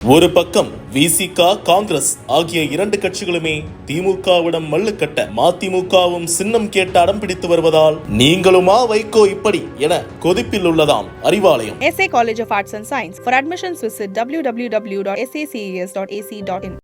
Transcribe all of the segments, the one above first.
ஒரு பக்கம் விசிகா காங்கிரஸ் ஆகிய இரண்டு கட்சிகளுமே திமுகவிடம் மல்லு கட்ட மதிமுகவும் சின்னம் கேட்டு அடம் பிடித்து வருவதால் நீங்களுமா வைகோ இப்படி என கொதிப்பில் உள்ளதாம் Arivalayam SA College of Arts and Science. For admissions, visit www.saces.ac.in.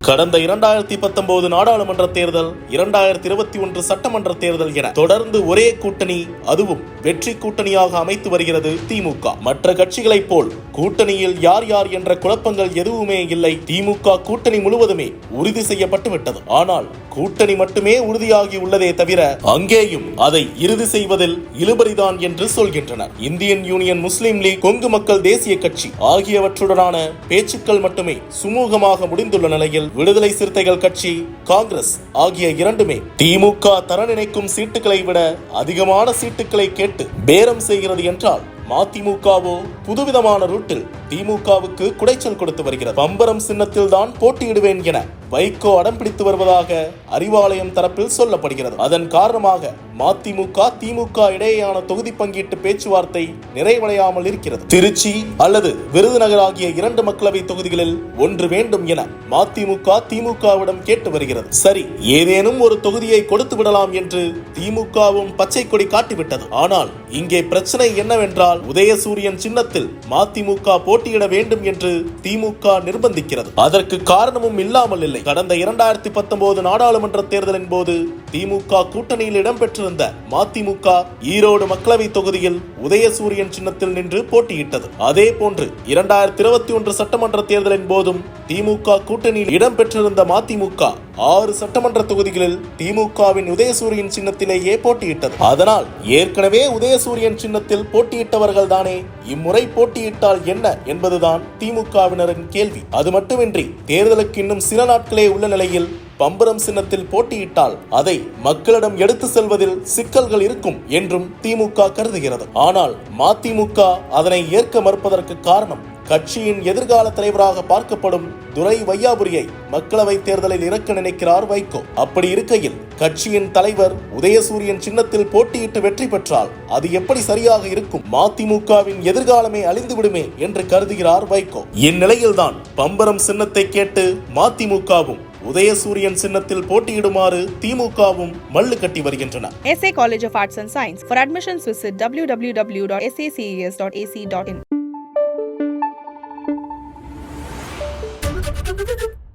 கடந்த இரண்டாயிரத்தி பத்தொன்பது நாடாளுமன்ற தேர்தல் இரண்டாயிரத்தி இருபத்தி ஒன்று சட்டமன்ற தேர்தல் என தொடர்ந்து ஒரே கூட்டணி அதுவும் வெற்றி கூட்டணியாக அமைத்து வருகிறது திமுக மற்ற கட்சிகளைப் போல் கூட்டணியில் யார் யார் என்ற குழப்பங்கள் எதுவுமே இல்லை. திமுக கூட்டணி முழுவதுமே உறுதி செய்யப்பட்டு விட்டது. ஆனால் கூட்டணி மட்டுமே உறுதியாகி உள்ளதே தவிர அங்கேயும் அதை இறுதி செய்வதில் இழுபறிதான் என்று சொல்கின்றனர். Indian Union Muslim League Kongu Makkal Desiya Katchi ஆகியவற்றுடனான பேச்சுக்கள் மட்டுமே சுமூகமாக முடிந்துள்ள நிலையில் விடுதலை சிறுத்தைகள் கட்சி காங்கிரஸ் ஆகிய இரண்டுமே திமுக தர நினைக்கும் சீட்டுகளை விட அதிகமான சீட்டுகளை கேட்டு பேரம் செய்கிறது என்றால் மதிமுகவோ புதுவிதமான ரூட்டில் திமுகவுக்கு குடைச்சல் கொடுத்து வருகிறது. பம்பரம் சின்னத்தில் தான் போட்டியிடுவேன் என வைகோ அடம் பிடித்து வருவதாக அறிவாலயம் தரப்பில் சொல்லப்படுகிறது. அதன் காரணமாக மதிமுக திமுக இடையேயான தொகுதி பங்கீட்டு பேச்சுவார்த்தை நிறைவடையாமல் இருக்கிறது. திருச்சி அல்லது விருதுநகர் ஆகிய இரண்டு மக்களவை தொகுதிகளில் ஒன்று வேண்டும் என மதிமுக திமுகவிடம் கேட்டு வருகிறது. சரி ஏதேனும் ஒரு தொகுதியை கொடுத்து விடலாம் என்று திமுகவும் பச்சை கொடி காட்டிவிட்டது. ஆனால் இங்கே பிரச்சனை என்னவென்றால் உதயசூரியன் சின்னத்தில் மதிமுக போட்டியிட வேண்டும் என்று திமுக நிர்பந்திக்கிறது. அதற்கு காரணமும் இல்லாமல் இல்லை. கடந்த இரண்டாயிரத்தி பத்தொன்பது நாடாளுமன்ற தேர்தலின் போது திமுக கூட்டணியில் இடம்பெற்றிருந்த மதிமுக ஈரோடு மக்களவை தொகுதியில் உதயசூரியன் சின்னத்தில் நின்று போட்டியிட்டது. அதே போன்று இரண்டாயிரத்தி இருபத்தி ஒன்று சட்டமன்ற தேர்தலின் போதும் திமுக கூட்டணியில் இடம்பெற்றிருந்த மதிமுக ஆறு சட்டமன்ற தொகுதிகளில் திமுகவின் உதயசூரியன் சின்னத்திலேயே போட்டியிட்டது. அதனால் ஏற்கனவே உதயசூரியன் சின்னத்தில் போட்டியிட்டவர்கள் தானே இம்முறை போட்டியிட்டால் என்ன என்பதுதான் திமுகவினரின் கேள்வி. அது மட்டுமின்றி தேர்தலுக்கு இன்னும் சில நாட்களே உள்ள நிலையில் பம்பரம் சின்னத்தில் போட்டியிட்டால் அதை மக்களிடம் எடுத்து செல்வதில் சிக்கல்கள் இருக்கும் என்றும் திமுக கருதுகிறது. ஆனால் மதிமுக அதனை ஏற்க மறுப்பதற்கு காரணம் கட்சியின் எதிர்கால தலைவராக பார்க்கப்படும் துரை வையாபுரியை மக்களவை தேர்தலில் இறக்க நினைக்கிறார் வைகோ. அப்படி இருக்கையில் கட்சியின் தலைவர் உதயசூரியன் சின்னத்தில் போட்டியிட்டு வெற்றி பெற்றால் அது எப்படி சரியாக இருக்கும்? மதிமுகவின் எதிர்காலமே அழிந்துவிடுமே என்று கருதுகிறார் வைகோ. இந்நிலையில்தான் பம்பரம் சின்னத்தை கேட்டு மதிமுகவும் உதயசூரியன் சின்னத்தில் போட்டியிடுமாறு திமுகவும் மல்லு கட்டி வருகின்றன. SA College W W dot SACS dot AC dot in Thank you.